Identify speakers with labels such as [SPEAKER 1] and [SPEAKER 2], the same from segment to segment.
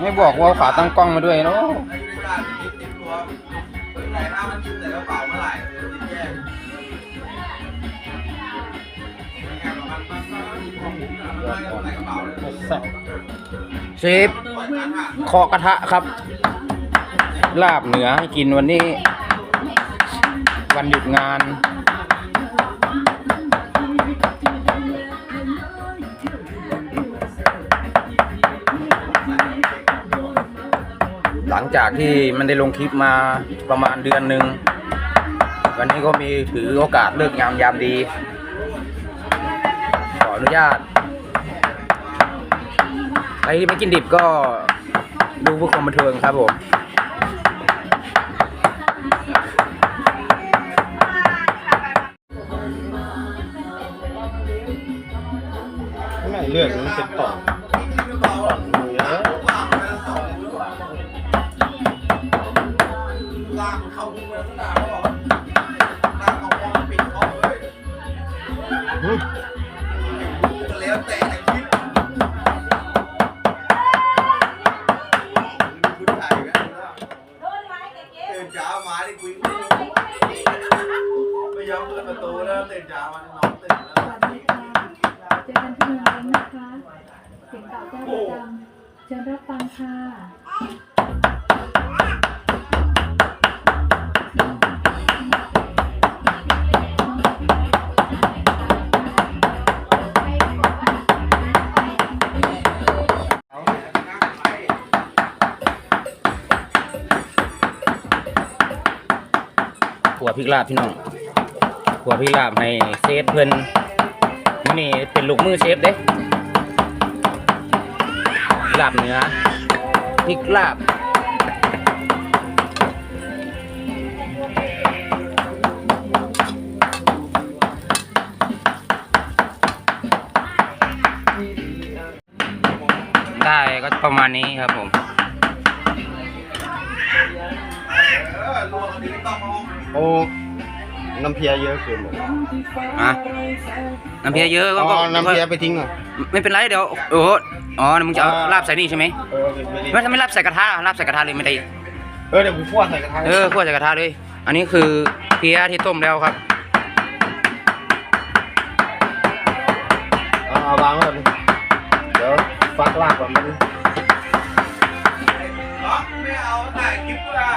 [SPEAKER 1] ไม่บอกว่าเขาตั้งกล้องมาด้วยเนาะเชฟเคาะกระทะครับ ลาบเหนือให้กินวันนี้ วันหยุดงาน หลังจากที่มันได้ลงคลิปมาประมาณเดือนหนึ่งวันนี้ก็มีถือโอกาสเลิกงามยามดี ขออนุญาตใครที่ไม่กินดิบก็ดูเพื่อความบันเทิงครับผม
[SPEAKER 2] ไม่เลือดมันเป็นต่อ อืม
[SPEAKER 3] แล้วแต่คิดผู้ชายกันตื่นเช้ามาได้คุยไม่ยอมเปิดประตูแล้วตื่นเช้ามาน้องตื่นแล้ว
[SPEAKER 4] เจอกันที่งเล้งนะคะเสียงเก่าเจ้าประจำเชิญรับฟังค่ะ
[SPEAKER 1] ขัวพริกลาบพี่น้องขัวพริกลาบให้เซฟเพิ่นนี่เป็นลูกมือเชฟเด้ลาบเนื้อพริกลาบได้ก็ประมาณนี้ครับผม
[SPEAKER 2] โอ้น้ำเพียเยอะเกินหมด
[SPEAKER 1] ฮะน้ำเพียเยอะก็
[SPEAKER 2] อ๋
[SPEAKER 1] ก็
[SPEAKER 2] อน้ำเพียไปทิ้งหน่อย
[SPEAKER 1] ไม่เป็นไรเดี๋ยวโอ้โหอ๋อมึงจะเอา
[SPEAKER 2] อ่า
[SPEAKER 1] ลาบใส่นี่ใช่ไหม
[SPEAKER 2] เออไม่รีบ
[SPEAKER 1] ไม่ถ้าไม่ลาบใส่กระทะลาบใส่กระทะเลยไม่ได้
[SPEAKER 2] เออเดี๋ยวกูคั่วใส่กระทะ
[SPEAKER 1] เออคั่วใส่กระทะเลย อันนี้คือเพียที่ต้มแล้วครับ
[SPEAKER 2] เอาเอาวางไว้ก่อนเดี๋ยวฟักลากก่อนมัน
[SPEAKER 3] ล็อกไม่เอาถ่ายคลิปกูละ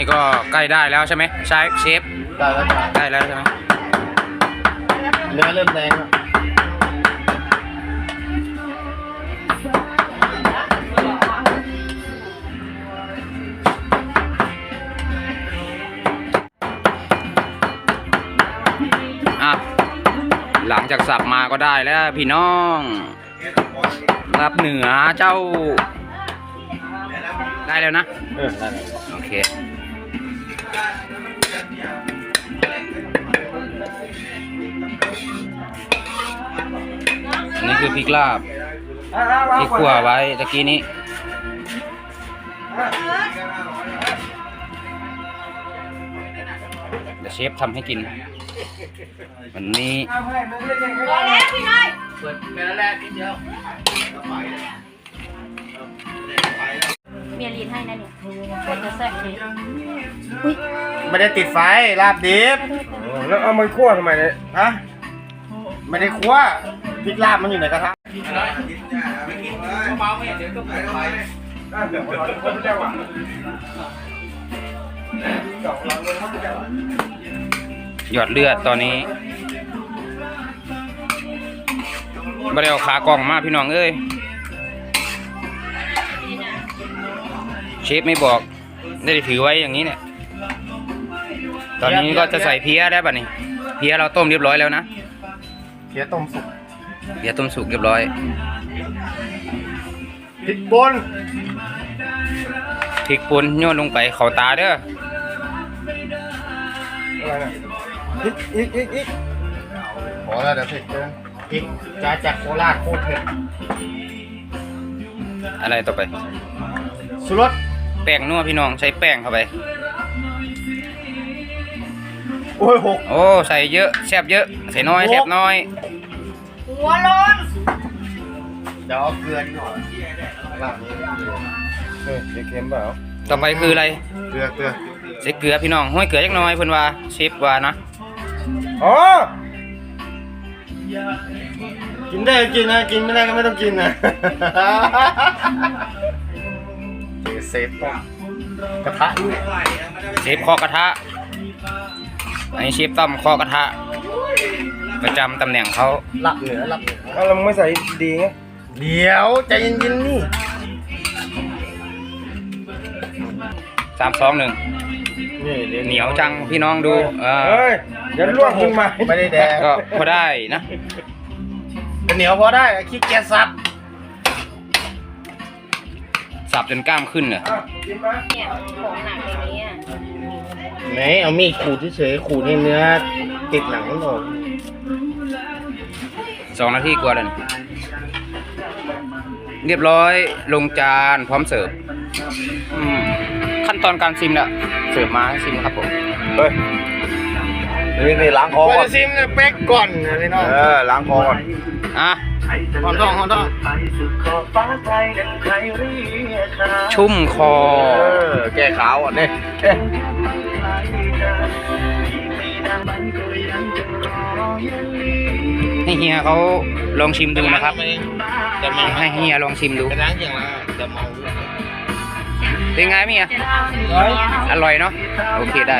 [SPEAKER 1] นี่ก็ใกล้ได้แล้วใช่ไหมใช่เชฟ
[SPEAKER 2] ได้แล้วจ้ะ
[SPEAKER 1] ใกล้แล้วใช่ไหม
[SPEAKER 2] เนื้อเริ่มแดงแล้ว
[SPEAKER 1] อะหลังจากสับมาก็ได้แล้วพี่น้องรับเหนือเจ้า ได้แล้วนะ
[SPEAKER 2] เออได้แล้ว
[SPEAKER 1] โอเค อันนี้คือพริกลาบที่คั่วไว้ตะกี้นี้เดี๋ยวเชฟทำให้กิน วันนี้
[SPEAKER 4] เมียลีนให้นะเนี่ยโคตรจะแซ่บเลย
[SPEAKER 2] ไม่ได้ติดไฟลาบดิบแล้วเอามันคั่วทำไมเนี่ยฮะไม่ได้คั่วพริกลาบมันอยู่ในกระทะ
[SPEAKER 3] เมาไม่เดี๋ยวก็ไปไป
[SPEAKER 1] หยอดเลือดตอนนี้ไม่ได้เอาขากล่องมาพี่น้องเอ้ย ฟไม่บอก ได้ถือไว้อย่างนี้เนี่ย ตอนนี้ก็จะใส่เพี้ยได้ป่ะนี่เพี้ยเราต้มเรียบร้อยแล้วนะ
[SPEAKER 2] เขียต้มสุก
[SPEAKER 1] เพี้ยต้มสุกเรียบร้อย
[SPEAKER 2] พริกป่น
[SPEAKER 1] พริกป่นโยนลงไปเขาตาเด้อ
[SPEAKER 2] อะไรนะอีกอีกอีกอีกพอแล้วเดี๋ยวเผ็ดเกินพริกจ้าจากโคราชโคตรเผ็ด
[SPEAKER 1] อะไรต่อไป
[SPEAKER 2] สุรส
[SPEAKER 1] แป้งนัวพี่น้องใส่แป้งเข้าไป
[SPEAKER 2] โอ้ยหก
[SPEAKER 1] โอ้ใส่เยอะแซ่บเยอะ ใส่น้อยแซ่บน้อย
[SPEAKER 3] หัวร้อน
[SPEAKER 2] เดี๋ยวเอาเกลือดีกว่าลาบนี้เฮ้ยจะเค็มเปล่า
[SPEAKER 1] ต่อไปคืออะไร
[SPEAKER 2] เกลือเกลือ
[SPEAKER 1] ใส่เกลือพี่น้องห้อยเกลือจักหน้อยเพิ่นว่าเชฟว่านะ
[SPEAKER 2] อ๋อกินได้ก็กินนะ กินไม่ได้ก็ไม่ต้องกินนะ เจอเซฟป่ะกระทะนี่
[SPEAKER 1] เชฟคอกระทะ อันนี้เชฟต้อมคอกระทะ ประจำตำแหน่งเขา
[SPEAKER 2] หลับเหนือหลับเหนือ
[SPEAKER 5] เอาเราไม่ใส่ดีไง
[SPEAKER 2] เดี๋ยวใจเย็นๆนี่
[SPEAKER 1] สามสองหนึ่ง
[SPEAKER 2] นี่
[SPEAKER 1] เหนียวจังพี่น้องดู เออ
[SPEAKER 5] เฮ้ยเดี๋ยวลวกมึงมา
[SPEAKER 2] ไม่ได้แดง
[SPEAKER 1] ก็พอได้นะ
[SPEAKER 2] เหนียวพอได้ขี้เกียจสับ
[SPEAKER 1] สับจนกล้ามขึ้นเลย
[SPEAKER 5] อะกินมา
[SPEAKER 3] เนี่ยของหนักอย่างนี้อะ
[SPEAKER 2] ไหนเอามีดขูดเฉยๆขูดให้เนื้อ ติดหนังทั้งหมด
[SPEAKER 1] สองนาทีกว่าแล้วนี่เรียบร้อยลงจานพร้อมเสิร์ฟอืมขั้นตอนการซิมละเสิร์ฟมาให้ซิมครับผม
[SPEAKER 5] เฮ้ยนี่นี่ล้างคอ
[SPEAKER 2] ก่
[SPEAKER 5] ก่
[SPEAKER 2] อ
[SPEAKER 5] อนน
[SPEAKER 2] ซิมเนี่ยเป๊กก่อนนะพี่น้อง
[SPEAKER 5] เออล้างคอก่อน
[SPEAKER 1] อะ
[SPEAKER 2] หอมทองหอมทอง
[SPEAKER 1] ชุ่มคอ
[SPEAKER 5] เออแก้ขาวอะนี่เอ๊ะ
[SPEAKER 1] ให้เฮียเขาลองชิมดูนะครับ
[SPEAKER 2] จะเมา
[SPEAKER 1] ให้เฮียลองชิมดู
[SPEAKER 2] ไปล้างอย่างไรจะเมา
[SPEAKER 1] เป็นไงเมีย
[SPEAKER 3] จะเอา
[SPEAKER 1] อร่อยเนาะ โอเคได้